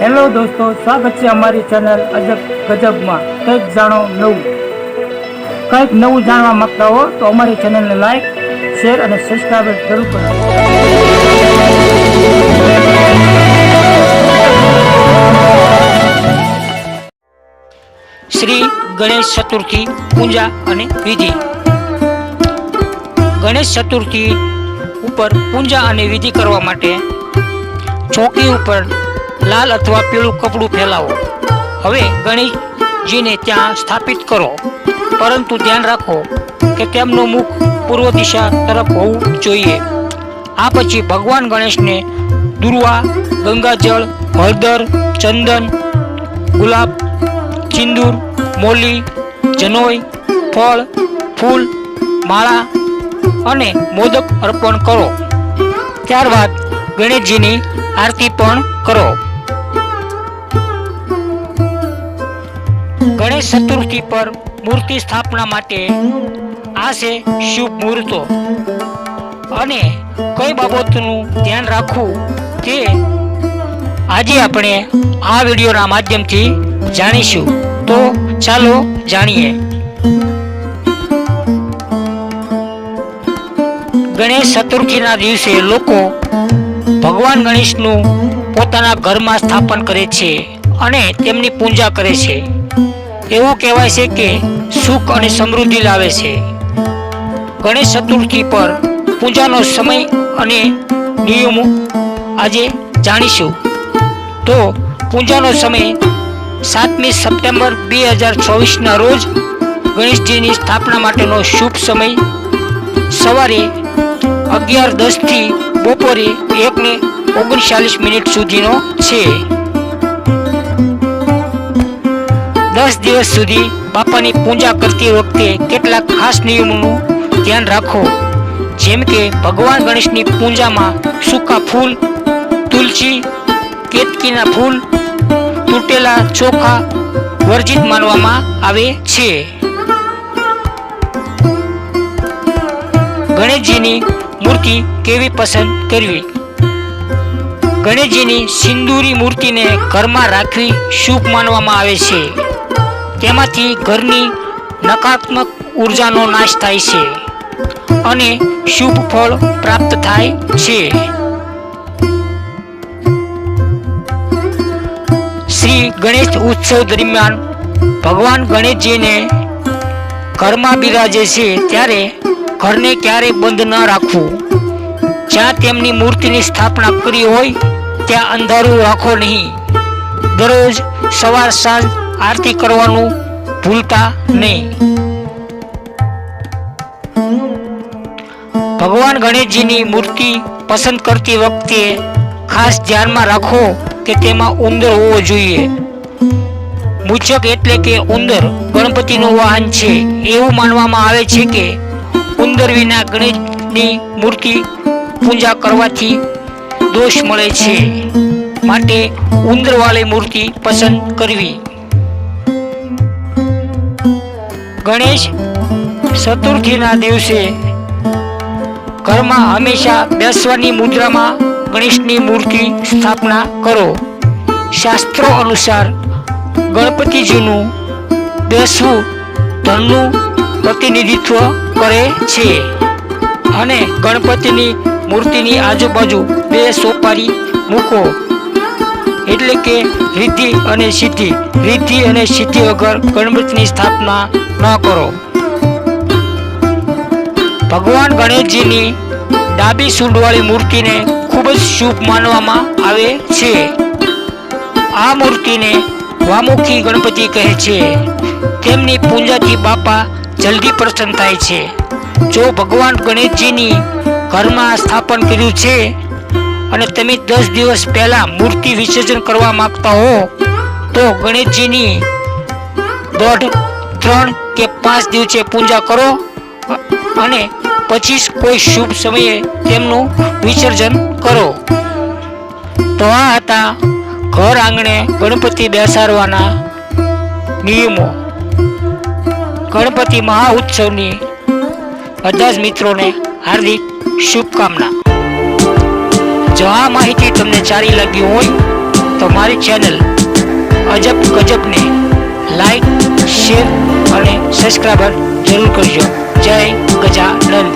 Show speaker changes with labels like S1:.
S1: Hello દોસ્તો, સ્વાગત છે અમારી ચેનલ અજબ ગજબમાં. કંઈક જાણો નવું. કંઈક નવું જાણવા માંગતા હો તો અમારી ચેનલને લાઈક, શેર અને સબસ્ક્રાઈબ જરૂર કરો.
S2: શ્રી ગણેશ ચતુર્થી પૂજા અને વિધિ. ગણેશ ચતુર્થી ઉપર પૂજા અને વિધિ કરવા માટે ચોકી ઉપર લાલ અથવા પીળું કપડું ફેલાવો. હવે ગણેશજીને ત્યાં સ્થાપિત કરો. પરંતુ ધ્યાન રાખો કે તેમનું મુખ પૂર્વ દિશા તરફ હોવું જોઈએ. આ પછી ભગવાન ગણેશને દુર્વા, ગંગાજળ, હળદર, ચંદન, ગુલાબ ચિંદુર મોલી જનોઈ ફળ, ફૂલ, માળા અને મોદક અર્પણ કરો. ત્યારબાદ ગણેશજીની આરતી પણ કરો. ગણેશ ચતુર્થી પર મૂર્તિ સ્થાપના માટે આ છે શુભ મુહૂર્તો. અને કઈ બાબતનું ધ્યાન રાખવું તે આજે આપણે આ વિડીયોના માધ્યમથી જાણીશું. તો ચાલો જાણીએ. ગણેશ ચતુર્થીના દિવસે લોકો ભગવાન ગણેશનું પોતાના ઘરમાં સ્થાપન કરે છે અને તેમની પૂજા કરે છે. એવું કહેવાય છે કે સુખ અને સમૃદ્ધિ લાવે છે. ગણેશ ચતુર્થી પર પૂજાનો સમય અને નિયમો આજે જાણીશું. તો પૂજાનો સમય સાતમી સપ્ટેમ્બર બે હજાર ચોવીસના રોજ ગણેશજીની સ્થાપના માટેનો શુભ સમય. સવારે અગિયાર દસથી બપોરે એકને ઓગણચાલીસ મિનિટ સુધીનો છે. દસ દિવસ સુધી બાપાની પૂજા કરતી વખતે કેટલાક ખાસ નિયમોનું ધ્યાન રાખો. જેમ કે ભગવાન ગણેશની પૂજામાં સૂકા ફૂલ, તુલસી, કેતકીના ફૂલ, તૂટેલા ચોખા વર્જિત માનવામાં આવે છે. ગણેશજીની મૂર્તિ કેવી પસંદ કરવી? ગણેશજીની સિંદૂરી મૂર્તિને ઘરમાં રાખવી શુભ માનવામાં આવે છે. તેમાંથી ઘરની નકારાત્મક ઉર્જાનો નાશ થાય છે અને શુભ ફળ પ્રાપ્ત થાય છે. શ્રી ગણેશ ઉત્સવ દરમિયાન ભગવાન ગણેશજીને ઘરમાં બિરાજે છે ત્યારે ઘરને ક્યારેય બંધ ન રાખવું. જ્યાં તેમની મૂર્તિની સ્થાપના કરી હોય, ત્યાં અંધારું રાખો નહીં. દરરોજ સવાર સાંજ આરતી કરવાનું ભૂલતા નહીં. ભગવાન ગણેશજીની મૂર્તિ પસંદ કરતી વખતે ખાસ ધ્યાનમાં રાખો કે તેમાં ઉંદર હોવો જોઈએ. મૂચક એટલે કે ઉંદર ગણપતિનું વાહન છે. એવું માનવામાં આવે છે કે ઉંદર વિના ગણેશની મૂર્તિ પૂજા કરવાથી દોષ મળે છે. માટે ઉંદરવાળી મૂર્તિ પસંદ કરવી. ગણેશ ચતુર્થીના દિવસે ઘરમાં હંમેશા બેસવાની મુદ્રામાં ગણેશની મૂર્તિ સ્થાપના કરો. શાસ્ત્રો અનુસાર ગણપતિજીનું બેસવું ધનનું પ્રતિનિધિત્વ કરે છે અને ગણપતિની મૂર્તિની આજુબાજુ બે સોપારી મૂકો. એટલે કે રિદ્ધિ અને સિદ્ધિ. રિદ્ધિ અને સિદ્ધિ વગર ગણપતિની સ્થાપના ન કરો. ભગવાન ગણેશજીની ડાબી સૂંઢવાળી મૂર્તિને ખૂબ જ શુભ માનવામાં આવે છે. આ મૂર્તિને વામુખી ગણપતિ કહે છે. તેમની પૂજાથી બાપા જલ્દી પ્રસન્ન થાય છે. જો ભગવાન ગણેશજીની ઘરમાં સ્થાપન કર્યું છે અને તમે દસ દિવસ પહેલા મૂર્તિ વિસર્જન કરવા માંગતા હો, તો ગણેશજીની દોઢ, ત્રણ કે પાંચ દિવસે પૂજા કરો અને પછી કોઈ શુભ સમયે તેમનું વિસર્જન કરો. તો આ હતા ઘર આંગણે ગણપતિ બેસાડવાના નિયમો. ગણપતિ મહા ઉત્સવની બધા જ મિત્રોને હાર્દિક શુભકામના. જો આ માહિતી તમને સારી લાગી હોય તો મારી ચેનલ અજબ ગજબને લાઈક શેર અને સબસ્ક્રાઈબર જરૂર કરજો. જય ગજાનંદ.